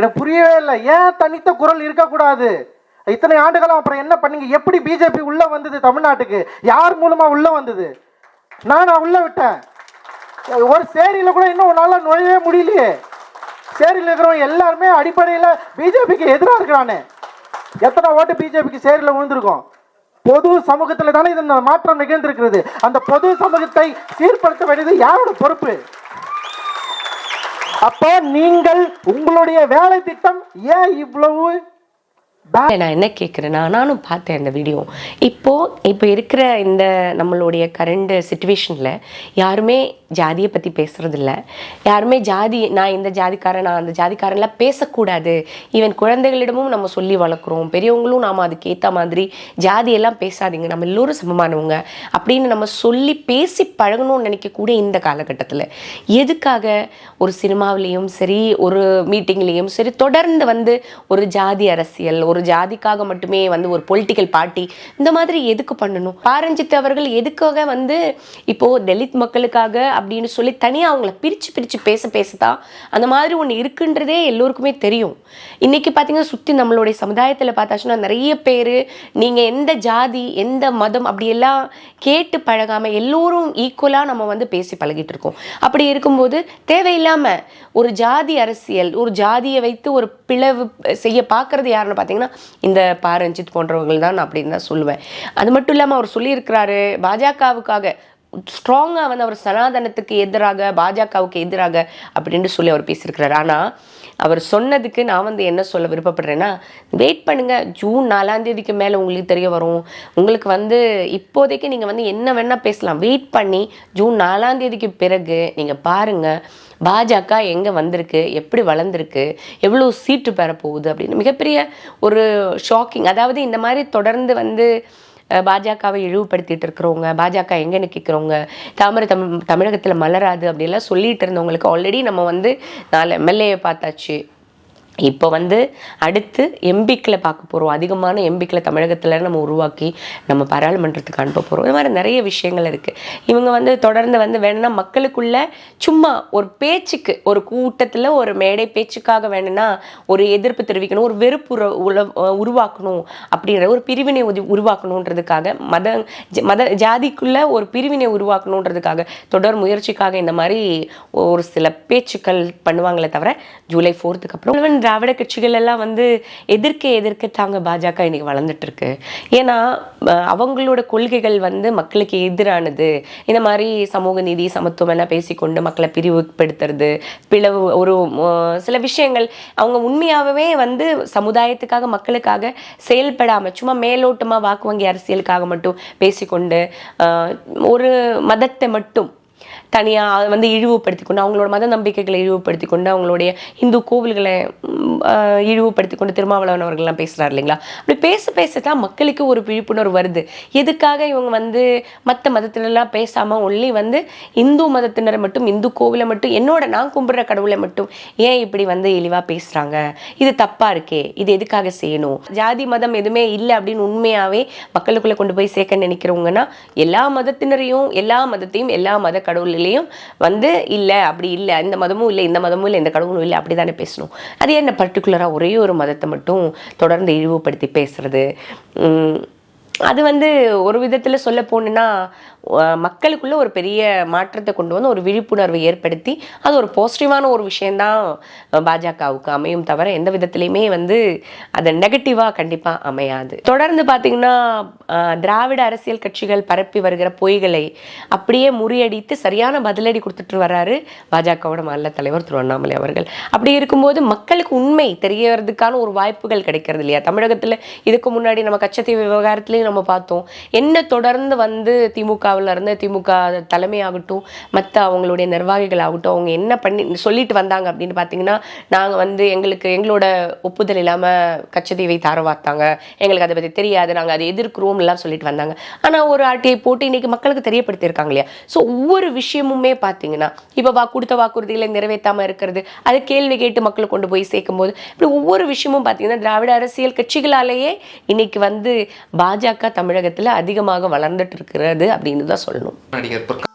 எனக்கு புரியவே இல்லை. ஏன் தனித்த குரல் இருக்கக்கூடாது? இத்தனை ஆண்டுகளும் அப்புறம் என்ன பண்ணீங்க? எப்படி பிஜேபி உள்ள வந்தது தமிழ்நாட்டுக்கு? யார் மூலமா உள்ள வந்தது? நான் நான் உள்ள விட்டேன். ஒரு சேரியில கூட இன்னும் நல்லா நுழையவே முடியலையே. சேரியில் இருக்கிறவங்க எல்லாருமே அடிப்படையில் பிஜேபிக்கு எதிராக இருக்கிறானே. எத்தனை ஓட்டு பிஜேபிக்கு சேரியில் விழுந்திருக்கும்? பொது சமூகத்தில் தானே இது மாற்றம் நிகழ்ந்திருக்கிறது. அந்த பொது சமூகத்தை சீர்படுத்த வேண்டியது யாரோட பொறுப்பு? அப்போ நீங்கள் உங்களுடைய வேலை திட்டம் ஏன் இவ்வளவு நான் என்ன கேட்குறேன்னா நானும் பார்த்தேன் அந்த வீடியோ இப்போ இப்போ இருக்கிற இந்த நம்மளுடைய கரண்ட் சுச்சுவேஷனில் யாருமே ஜாதியை பற்றி பேசுகிறதில்ல யாருமே ஜாதி நான் இந்த ஜாதிக்காரன் நான் அந்த ஜாதிக்காரன்லாம் பேசக்கூடாது. ஈவன் குழந்தைகளிடமும் நம்ம சொல்லி வளர்க்குறோம். பெரியவங்களும் நாம் அதுக்கேற்ற மாதிரி ஜாதியெல்லாம் பேசாதீங்க. நம்ம எல்லோரும் சமமானவங்க. அப்படின்னு நம்ம சொல்லி பேசி பழகணும்னு நினைக்கக்கூடிய இந்த காலகட்டத்தில். எதுக்காக ஒரு சினிமாவிலையும் சரி ஒரு மீட்டிங்லேயும் சரி தொடர்ந்து வந்து ஒரு ஜாதி அரசியல் ஒரு ஜாதிக்காக மட்டுமே வந்து ஒரு பொலிட்டிக்கல் பார்ட்டி இந்த மாதிரி எதுக்கு பண்ணணும்? பாரஞ்சித் அவர்கள் எதுக்காக வந்து இப்போது தலித் மக்களுக்காக அப்படின்னு சொல்லி தனியாக அவங்கள பிரித்து பிரித்து பேச பேசதான் அந்த மாதிரி ஒன்று இருக்குன்றதே எல்லோருக்குமே தெரியும். இன்னைக்கு பார்த்தீங்கன்னா சுற்றி நம்மளுடைய சமுதாயத்தில் பார்த்தாச்சுன்னா நிறைய பேர் நீங்கள் எந்த ஜாதி எந்த மதம் அப்படியெல்லாம் கேட்டு பழகாமல் எல்லோரும் ஈக்குவலாக நம்ம வந்து பேசி பழகிட்டு இருக்கோம். அப்படி இருக்கும்போது தேவையில்லாமல் ஒரு ஜாதி அரசியல் ஒரு ஜாதியை வைத்து ஒரு பிளவு செய்ய பார்க்கறது யாருன்னு பார்த்தீங்கன்னா இந்த பாரஞ்சித் போன்றவர்கள் தான் நான் அப்படின்னு தான் சொல்லுவேன். அது மட்டும் இல்லாமல் அவர் சொல்லியிருக்கிறாரு பாஜகவுக்காக ஸ்ட்ராங்காக வந்து அவர் சனாதனத்துக்கு எதிராக பாஜகவுக்கு எதிராக அப்படின்னு சொல்லி அவர் பேசியிருக்கிறாரு. ஆனால் அவர் சொன்னதுக்கு நான் வந்து என்ன சொல்ல விருப்பப்படுறேன்னா வெயிட் பண்ணுங்கள் ஜூன் நாலாந்தேதிக்கு மேலே உங்களுக்கு தெரிய வரும். உங்களுக்கு வந்து இப்போதைக்கு நீங்கள் வந்து என்ன வேணால் பேசலாம். வெயிட் பண்ணி ஜூன் நாலாந்தேதிக்கு பிறகு நீங்கள் பாருங்கள் பாஜக எங்கே வந்திருக்கு எப்படி வளர்ந்துருக்கு எவ்வளோ சீட்டு பெற போகுது அப்படின்னு மிகப்பெரிய ஒரு ஷாக்கிங் அதாவது இந்த மாதிரி தொடர்ந்து வந்து பாஜகவை இழிவுபடுத்திட்டு இருக்கிறவங்க பாஜக எங்கே நிற்கிறவங்க தாமரை தம் தமிழகத்தில் மலராது அப்படிலாம் சொல்லிட்டு இருந்தவங்களுக்கு ஆல்ரெடி நம்ம வந்து நாலு எம்எல்ஏ பார்த்தாச்சு. இப்போ வந்து அடுத்து எம்பிக்களை பார்க்க போகிறோம் அதிகமான எம்பிக்களை தமிழகத்தில் நம்ம உருவாக்கி நம்ம பாராளுமன்றத்துக்கு அனுப்ப போகிறோம் இது மாதிரி நிறைய விஷயங்கள் இருக்குது இவங்க வந்து தொடர்ந்து வந்து வேணும்னா மக்களுக்குள்ள சும்மா ஒரு பேச்சுக்கு ஒரு கூட்டத்தில் ஒரு மேடை பேச்சுக்காக வேணும்னா ஒரு எதிர்ப்பு தெரிவிக்கணும் ஒரு வெறுப்பு உருவாக்கணும் அப்படின்ற ஒரு பிரிவினை உதி- உருவாக்கணுன்றதுக்காக மத மத ஜாதிக்குள்ள ஒரு பிரிவினை உருவாக்கணுன்றதுக்காக தொடர் முயற்சிக்காக இந்த மாதிரி ஒரு சில பேச்சுக்கள் பண்ணுவாங்களே தவிர ஜூலை ஃபோர்த்துக்கு அப்புறம். திராவிட கட்சிகள் எல்லாம் வந்து எதிர்க்க எதிர்க்க தாங்க பாஜக இன்னைக்கு வளர்ந்துட்டு இருக்கு ஏன்னா அவங்களோட கொள்கைகள் வந்து மக்களுக்கு எதிரானது. இந்த மாதிரி சமூக நீதி சமத்துவம் எல்லாம் பேசிக்கொண்டு மக்களை பிரிவுபடுத்துறது பிளவு ஒரு சில விஷயங்கள் அவங்க உண்மையாகவே வந்து சமுதாயத்துக்காக மக்களுக்காக செயல்படாமல் சும்மா மேலோட்டமாக வாக்கு வங்கி அரசியலுக்காக மட்டும் பேசிக்கொண்டு ஒரு மதத்தை மட்டும் தனியாக வந்து இழிவுபடுத்தி கொண்டு அவங்களோட மத நம்பிக்கைகளை இழிவுபடுத்தி கொண்டு அவங்களுடைய இந்து கோவில்களை இழிவுபடுத்தி கொண்டு திருமாவளவன் அவர்கள்லாம் பேசுகிறார் இல்லைங்களா? அப்படி பேச பேச தான் மக்களுக்கு ஒரு விழிப்புணர்வு வருது. எதுக்காக இவங்க வந்து மற்ற மதத்திலலாம் பேசாமல் ஒன்லி வந்து இந்து மதத்தினரை மட்டும் இந்து கோவிலை மட்டும் என்னோட நான் கும்பிடுற கடவுளை மட்டும் ஏன் இப்படி வந்து இழிவாக பேசுகிறாங்க இது தப்பாக இருக்கே இது எதுக்காக செய்யணும்? ஜாதி மதம் எதுவுமே இல்லை அப்படின்னு உண்மையாகவே மக்களுக்குள்ளே கொண்டு போய் சேர்க்க நினைக்கிறவங்கன்னா எல்லா மதத்தினரையும் எல்லா மதத்தையும் எல்லா மத கடவுள் கடவுள்லையும் வந்து இல்லை அப்படி இல்லை இந்த மதமும் இல்லை இந்த மதமும் இல்லை இந்த கடவுளும் இல்லை அப்படி தானே பேசணும். அது என்ன பர்டிகுலராக ஒரே ஒரு மதத்தை மட்டும் தொடர்ந்து இழிவுபடுத்தி பேசுறது உம், அது வந்து ஒரு விதத்தில் சொல்ல போனோன்னா மக்களுக்குள்ளே ஒரு பெரிய மாற்றத்தை கொண்டு வந்து ஒரு விழிப்புணர்வை ஏற்படுத்தி அது ஒரு பாசிட்டிவான ஒரு விஷயந்தான் பாஜகவுக்கு அமையும் தவிர எந்த விதத்துலையுமே வந்து அது நெகட்டிவாக கண்டிப்பாக அமையாது. தொடர்ந்து பார்த்தீங்கன்னா திராவிட அரசியல் கட்சிகள் பரப்பி வருகிற பொய்களை அப்படியே முறியடித்து சரியான பதிலடி கொடுத்துட்டு வர்றாரு பாஜகவோட மாநில தலைவர் திரு அண்ணாமலை அவர்கள். அப்படி இருக்கும்போது மக்களுக்கு உண்மை தெரியறதுக்கான ஒரு வாய்ப்புகள் கிடைக்கிறது இல்லையா? தமிழகத்தில் இதுக்கு முன்னாடி நம்ம கச்சத்தீவு விவகாரத்துலையும் நம்ம பார்த்தோம். என்ன தொடர்ந்து வந்து திமுக இருந்து திமுக தலைமையாகட்டும் மற்ற அவங்களுடைய நிர்வாகிகள் ஆகட்டும் அவங்க என்ன பண்ணி சொல்லிட்டு வந்தாங்க அப்படின்னு பார்த்தீங்கன்னா நாங்கள் வந்து எங்களுக்கு எங்களோட ஒப்புதல் இல்லாமல் கச்சதீவை தார வார்த்தாங்க எங்களுக்கு அதை பற்றி தெரியாது நாங்கள் அதை எதிர்க்கிறோம் எல்லாம் சொல்லிட்டு வந்தாங்க. ஆனால் ஒரு ஆர்டிஐ போட்டு இன்றைக்கி மக்களுக்கு தெரியப்படுத்தியிருக்காங்க இல்லையா? ஸோ ஒவ்வொரு விஷயமுமே பார்த்தீங்கன்னா இப்போ வா கொடுத்த வாக்குறுதிகளை நிறைவேற்றாமல் இருக்கிறது அது கேள்வி கேட்டு மக்களை கொண்டு போய் சேர்க்கும் போது இப்படி ஒவ்வொரு விஷயமும் பார்த்தீங்கன்னா திராவிட அரசியல் கட்சிகளாலேயே இன்னைக்கு வந்து பாஜக தமிழகத்தில் அதிகமாக வளர்ந்துட்டு இருக்கிறது அப்படின்னு தான் சொல்லணும் நடிகர் பிரகாஷ்